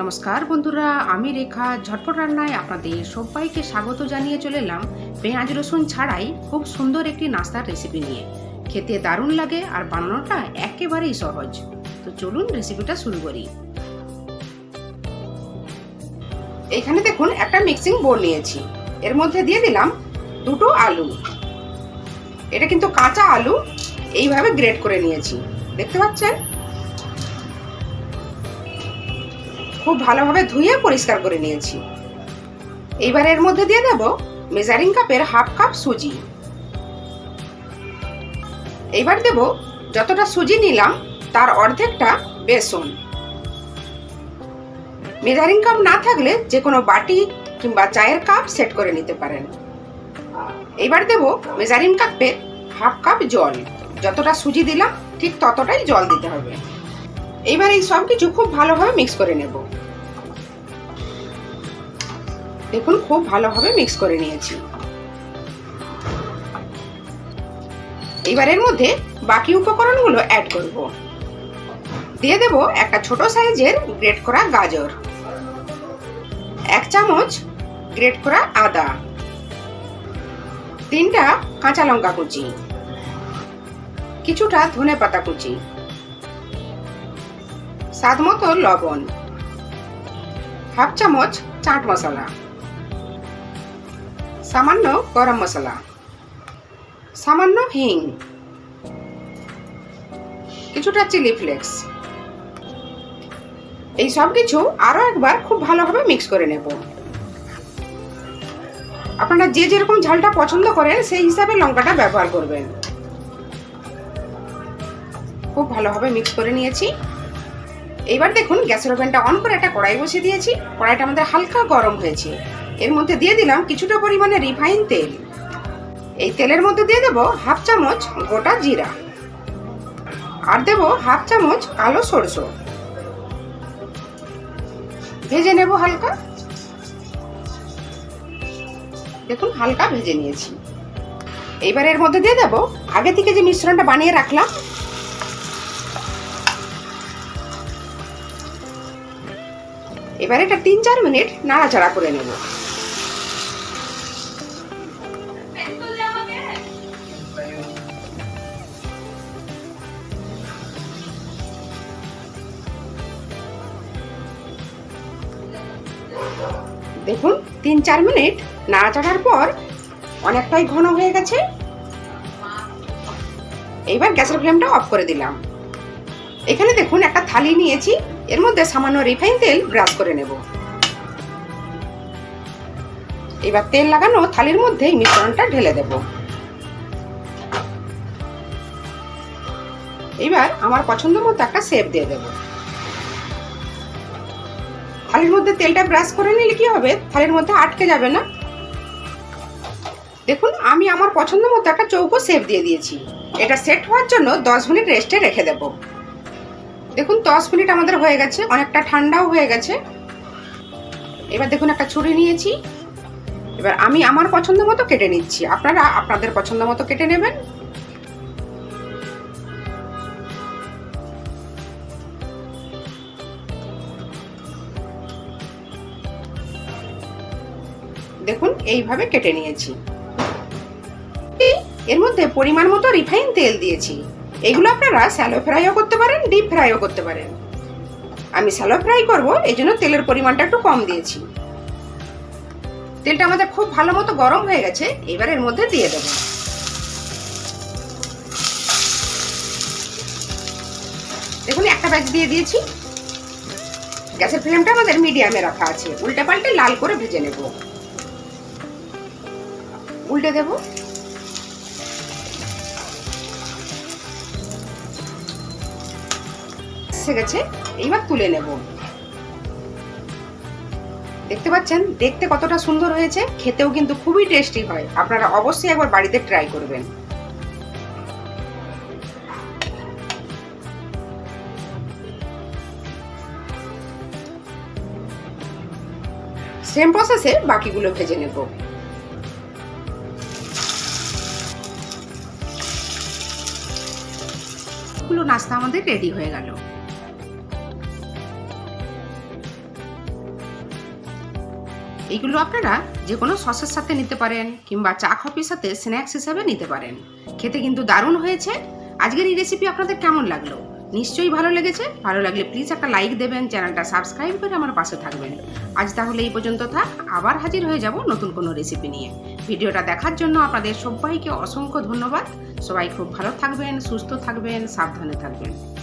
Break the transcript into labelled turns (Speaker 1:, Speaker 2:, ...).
Speaker 1: নমস্কার বন্ধুরা, আমি রেখা। ঝটপট রান্নায় আপনাদের সবাইকে স্বাগত জানিয়ে চলে এলাম পেঁয়াজ রসুন ছাড়াই খুব সুন্দর একটি নাস্তার রেসিপি নিয়ে। খেতে দারুণ লাগে আর বানানোটা একেবারেই সহজ। তো চলুন রেসিপিটা শুরু করি। এখানে দেখুন একটা মিক্সিং বোর্ড নিয়েছি। এর মধ্যে দিয়ে দিলাম দুটো আলু। এটা কিন্তু কাঁচা আলু, এইভাবে গ্রেট করে নিয়েছি। দেখতে পাচ্ছেন? খুব ভালোভাবে ধুয়ে পরিষ্কার করে নিয়েছি। এইবার এর মধ্যে দিয়ে দেব মেজারিং কাপের হাফ কাপ সুজি। এইবার দেব যতটা সুজি নিলাম, তার অর্ধেকটা বেসন। মেজারিং কাপ না থাকলে যে কোনো বাটি কিংবা চায়ের কাপ সেট করে নিতে পারেন। এইবার দেব মেজারিং কাপের হাফ কাপ জল। যতটা সুজি দিলাম, ঠিক ততটাই জল দিতে হবে। এইবার এই সব কিছু খুব ভালোভাবে মিক্স করে নেব। দেখুন, খুব ভালোভাবে মিক্স করে নিয়েছি। এবার এর মধ্যে বাকি উপকরণগুলো অ্যাড করব। দিয়ে দেব একটা ছোট সাইজের গ্রেট করা গাজর। এক চামচ গ্রেট করা আদা। তিনটা কাঁচা লঙ্কা কুচি। কিছুটা ধনে পাতা কুচি। স্বাদ মতো লবণ। হাফ চামচ চাট মশলা। সামান্য গরম মশলা। সামান্য হিং। কিছুটা চিলি ফ্লেক্স। এই সব কিছু আরও একবার খুব ভালোভাবে মিক্স করে নেব। আপনারা যে যেরকম ঝালটা পছন্দ করেন, সেই হিসাবে লঙ্কাটা ব্যবহার করবেন। খুব ভালোভাবে মিক্স করে নিয়েছি। এইবার দেখুন, গ্যাসের ওভেনটা অন করে একটা কড়াই বসিয়ে দিয়েছি। কড়াইটা আমাদের হালকা গরম হয়েছে। এর মধ্যে দিয়ে দিলাম কিছুটা পরিমাণে রিফাইন তেল। এই তেলের মধ্যে দিয়ে দেবো হাফ চামচ গোটা জিরা। আর দেব হাফ চামচ কালো সরষে। ভেজে নেব হালকা। দেখুন, হালকা ভেজে নিয়েছি। এইবার এর মধ্যে দিয়ে দেবো, আগে থেকে যে মিশ্রণটা বানিয়ে রাখলাম এবার এটা তিন চার মিনিট নাড়াচাড়া করে নেব। দেখুন, তিন চার মিনিট নাড়াচাড়ার পর অনেকটাই ঘন হয়ে গেছে। এইবার গ্যাসের ফ্লেমটা অফ করে দিলাম। এখানে দেখুন, একটা থালি নিয়েছি। এর মধ্যে সামান্য রিফাইন তেল ব্রাশ করে নেব। এবার তেল লাগানো থালির মধ্যে মিশ্রণটা ঢেলে দেব। এবার আমার পছন্দ মতো একটা শেপ দিয়ে দেব। থালির মধ্যে তেলটা ব্রাশ করে নিলে কি হবে? থালির মধ্যে আটকে যাবে না। দেখুন, আমি আমার পছন্দ মতো একটা চৌকো শেপ দিয়ে দিয়েছি। এটা সেট হওয়ার জন্য দশ মিনিট রেস্টে রেখে দেবো। দেখুন দশ মিনিট আমাদের হয়ে গেছে, অনেকটা ঠান্ডাও হয়ে গেছে। এবার দেখুন, একটা ছুরি নিয়েছি। এবার আমি আমার পছন্দ মতো কেটে নিচ্ছি। আপনারা আপনাদের পছন্দ মতো কেটে নেবেন। দেখুন, এইভাবে কেটে নিয়েছি। এর মধ্যে পরিমাণ মতো রিফাইন তেল দিয়েছি। এগুলো আপনারা স্যালো ফ্রাইও করতে পারেন ডিপ ফ্রাইও করতে পারেন। আমি স্যালো ফ্রাই করব, এই জন্য তেলের পরিমাণটা একটু কম দিয়েছি। তেলটা আমাদের খুব ভালো মতো গরম হয়ে গেছে, এবার এর মধ্যে দিয়ে দেবো। দেখুন, একটা ব্যাচ দিয়ে দিয়েছি। গ্যাসের ফ্লেমটা আমাদের মিডিয়ামে রাখা আছে। উল্টে পাল্টে লাল করে ভেজে নেব। উল্টে দেবো। এসে গেছে, এইবার তুলে নেব। দেখতে পাচ্ছেন? দেখতে কতটা সুন্দর হয়েছে, খেতেও কিন্তু খুবই টেস্টি হয়। আপনারা অবশ্যই একবার বাড়িতে ট্রাই করবেন। সেম প্রসেসে বাকিগুলো ভেজে নেব। নাস্তা আমাদের রেডি হয়ে গেল। এইগুলো আপনারা যে কোনো সসের সাথে নিতে পারেন কিংবা চা কফির সাথে স্ন্যাক্স হিসাবে নিতে পারেন। খেতে কিন্তু দারুণ হয়েছে। আজকের এই রেসিপি আপনাদের কেমন লাগল? নিশ্চয়ই ভালো লেগেছে। ভালো লাগলে প্লিজ একটা লাইক দেবেন চ্যানেলটা সাবস্ক্রাইব করে আমার পাশে থাকবেন। আজ তাহলে এই পর্যন্ত থাক। আবার হাজির হয়ে যাব নতুন কোনো রেসিপি নিয়ে। ভিডিওটা দেখার জন্য আপনাদের সবাইকে অসংখ্য ধন্যবাদ। সবাই খুব ভালো থাকবেন, সুস্থ থাকবেন, সাবধানে থাকবেন।